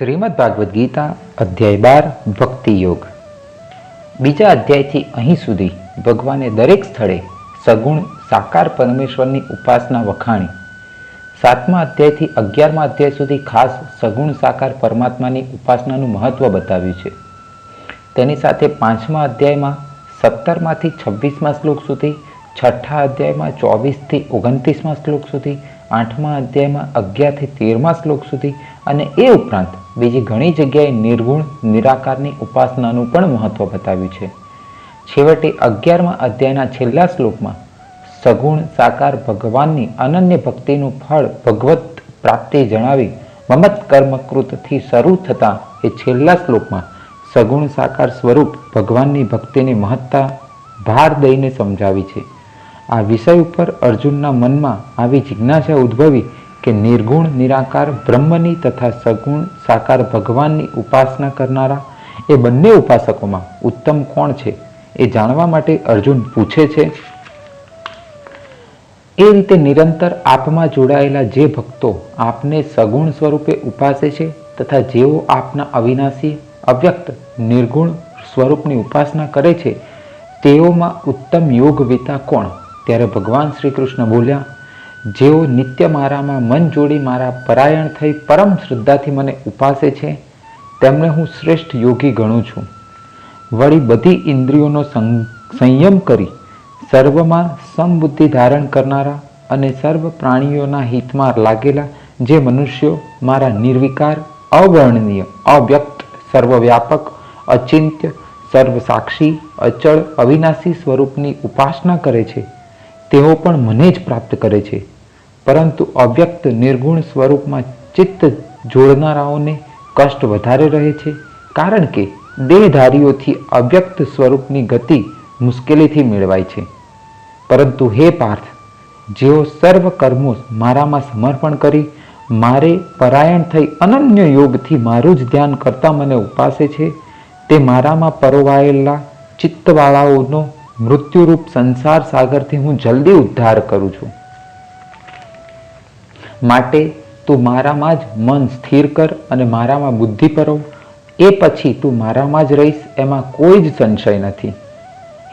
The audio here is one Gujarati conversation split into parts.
શ્રીમદ ભાગવદ્ ગીતા અધ્યાય બાર, ભક્તિ યોગ. બીજા અધ્યાયથી અહીં સુધી ભગવાને દરેક સ્થળે સગુણ, સાકાર પરમેશ્વરની ઉપાસના વખાણી. સાતમા અધ્યાયથી અગિયારમા અધ્યાય સુધી ખાસ સગુણ, સાકાર પરમાત્માની ઉપાસનાનું મહત્વ બતાવ્યું છે. તેની સાથે પાંચમા અધ્યાયમાં સત્તરમાંથી છવ્વીસમાં શ્લોક સુધી, છઠ્ઠા અધ્યાયમાં ચોવીસથી ઓગણત્રીસમાં શ્લોક સુધી આઠમા અધ્યાયમાં અગિયારથી તેરમા શ્લોક સુધી અને એ ઉપરાંત બીજી ઘણી જગ્યાએ નિર્ગુણ, નિરાકારની ઉપાસનાનું પણ મહત્વ બતાવ્યું છે. છેવટે અગિયારમા અધ્યાયના છેલ્લા શ્લોકમાં, સગુણ સાકાર ભગવાનની અનન્ય ભક્તિનું ફળ ભગવત પ્રાપ્તિ જણાવી મમત કર્મકૃતથી શરૂ થતા એ છેલ્લા શ્લોકમાં, સગુણ સાકાર સ્વરૂપ ભગવાનની ભક્તિની મહત્તા ભાર દઈને સમજાવી છે. આ વિષય ઉપર અર્જુનના મનમાં આવી જિજ્ઞાસા ઉદ્ભવી કે નિર્ગુણ, નિરાકાર, બ્રહ્મની તથા સગુણ, સાકાર ભગવાનની ઉપાસના કરનારા એ બંને ઉપાસકોમાં ઉત્તમ કોણ છે એ જાણવા માટે અર્જુન પૂછે છે, એ રીતે નિરંતર આપમાં જોડાયેલા જે ભક્તો આપને સગુણ સ્વરૂપે ઉપાસે છે તથા જેઓ આપના અવિનાશી, અવ્યક્ત, નિર્ગુણ સ્વરૂપની ઉપાસના કરે છે તેઓમાં ઉત્તમ યોગવિતા કોણ? ત્યારે ભગવાન શ્રી કૃષ્ણ બોલ્યા, જેઓ નિત્ય મારામાં મન જોડી મારા પરાયણ થઈ પરમ શ્રદ્ધાથી મને ઉપાસે છે, તેમને હું શ્રેષ્ઠ યોગી ગણું છું. વળી બધી ઇન્દ્રિયોનો સંયમ કરી સર્વમાં સમબુદ્ધિ ધારણ કરનારા અને સર્વ પ્રાણીઓના હિતમાં લાગેલા જે મનુષ્યો મારા નિર્વિકાર, અવર્ણનીય, અવ્યક્ત, સર્વવ્યાપક, અચિંત્ય, સર્વસાક્ષી, અચળ, અવિનાશી સ્વરૂપની ઉપાસના કરે છે તેઓ પણ મને જ પ્રાપ્ત કરે છે. પરંતુ અવ્યક્ત નિર્ગુણ સ્વરૂપમાં ચિત્ત જોડનારાઓને કષ્ટ વધારે રહે છે, કારણ કે દેહધારીઓથી અવ્યક્ત સ્વરૂપની ગતિ મુશ્કેલીથી મેળવાય છે. પરંતુ હે પાર્થ, જેઓ સર્વ કર્મો મારામાં સમર્પણ કરી, મારે પરાયણ થઈ અનન્ય યોગથી મારું જ ધ્યાન કરતા મને ઉપાસે છે, તે મારામાં પરોવાયેલા ચિત્તવાળાઓનો મૃત્યુરૂપ સંસાર સાગરથી હું જલ્દી ઉદ્ધાર કરું છું. માટે તું મારામાં જ મન સ્થિર કર અને મારામાં બુદ્ધિ પરો એ પછી તું મારામાં જ રહીશ, એમાં કોઈ જ સંશય નથી.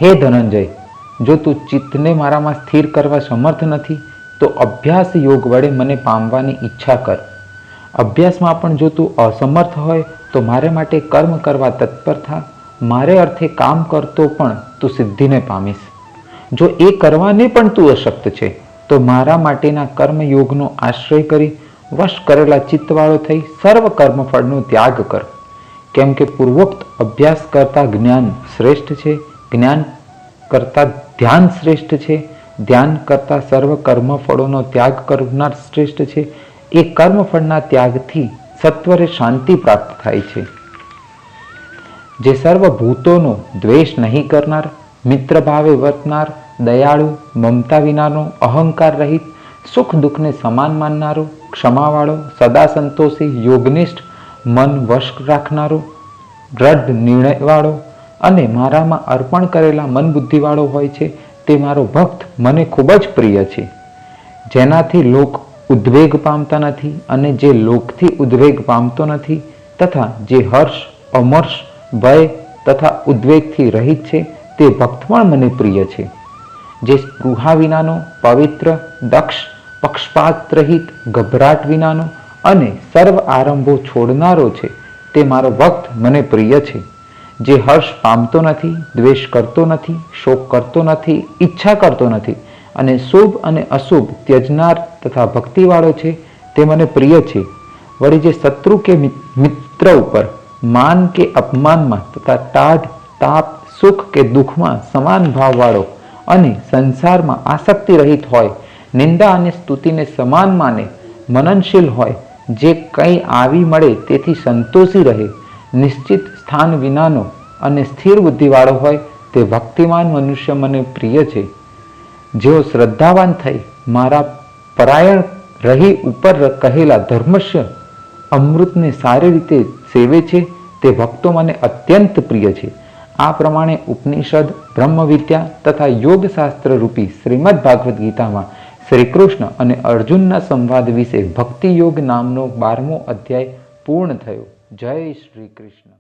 હે ધનંજય, જો તું ચિત્તને મારામાં સ્થિર કરવા સમર્થ નથી, તો અભ્યાસ યોગ વડે મને પામવાની ઈચ્છા કર. અભ્યાસમાં પણ જો તું અસમર્થ હોય, તો મારે માટે કર્મ કરવા તત્પર થા. મારે અર્થે કામ કરતો પણ તું સિદ્ધિને પામીશ. જો એ કરવાને પણ તું અશક્ત છે, તો મારા માટેના કર્મયોગનો આશ્રય કરી વશ કરેલા ચિત્તવાળો થઈ સર્વ કર્મફળનો ત્યાગ કર. કેમ કે પૂર્વોક્ત અભ્યાસ કરતા જ્ઞાન શ્રેષ્ઠ છે, જ્ઞાન કરતા ધ્યાન શ્રેષ્ઠ છે, ધ્યાન કરતા સર્વ કર્મફળોનો ત્યાગ કરનાર શ્રેષ્ઠ છે, એ કર્મફળના ત્યાગથી સત્વરે શાંતિ પ્રાપ્ત થાય છે. જે સર્વ ભૂતોનો દ્વેષ નહીં કરનાર, મિત્ર ભાવે વર્તનાર, દયાળુ, મમતા વિનાનો અહંકાર રહિત, સુખ દુઃખને સમાન માનનારો, ક્ષમાવાળો, સદા સંતોષી, યોગનિષ્ઠ, મન વશ રાખનારો, દ્રઢ નિર્ણયવાળો અને મારામાં અર્પણ કરેલા મન બુદ્ધિવાળો હોય છે, તે મારો ભક્ત મને ખૂબ જ પ્રિય છે. જેનાથી લોક ઉદ્વેગ પામતા નથી અને જે લોકથી ઉદ્વેગ પામતો નથી તથા જે હર્ષ, અમર્ષ ભય તથા ઉદ્વેગથી રહિત છે તે ભક્ત પણ મને પ્રિય છે. જે સ્પૃહા વિનાનો પવિત્ર, દક્ષ, પક્ષપાત રહિત, ગભરાટ વિનાનો અને સર્વ આરંભો છોડનારો છે તે મારો ભક્ત મને પ્રિય છે. જે હર્ષ પામતો નથી, દ્વેષ કરતો નથી, શોક કરતો નથી, ઈચ્છા કરતો નથી અને શુભ અને અશુભ ત્યજનાર તથા ભક્તિવાળો છે તે મને પ્રિય છે. વળી જે શત્રુ કે મિત્ર ઉપર માન કે અપમાનમાં તથા ટાઢ તાપ સુખ કે દુઃખમાં સમાન ભાવવાળો અને સંસારમાં આસક્તિ રહિત હોય, નિંદા અને સ્તુતિને સમાન માને, મનનશીલ હોય, જે કંઈ આવી મળે તેથી સંતોષી રહે, નિશ્ચિત સ્થાન વિનાનો અને સ્થિર બુદ્ધિવાળો હોય, તે ભક્તિમાન મનુષ્ય મને પ્રિય છે. જેઓ શ્રદ્ધાવાન થઈ મારા પરાયણ રહી ઉપર કહેલા ધર્મશ્ય, અમૃતને સારી રીતે સેવે છે, તે ભક્તો મને અત્યંત પ્રિય છે. આ પ્રમાણે ઉપનિષદ, બ્રહ્મવિદ્યા તથા યોગશાસ્ત્ર રૂપી શ્રીમદ ભાગવદ્ ગીતામાં શ્રી કૃષ્ણ અને અર્જુનના સંવાદ વિશે ભક્તિ યોગ નામનો બારમો અધ્યાય પૂર્ણ થયો. જય શ્રી કૃષ્ણ.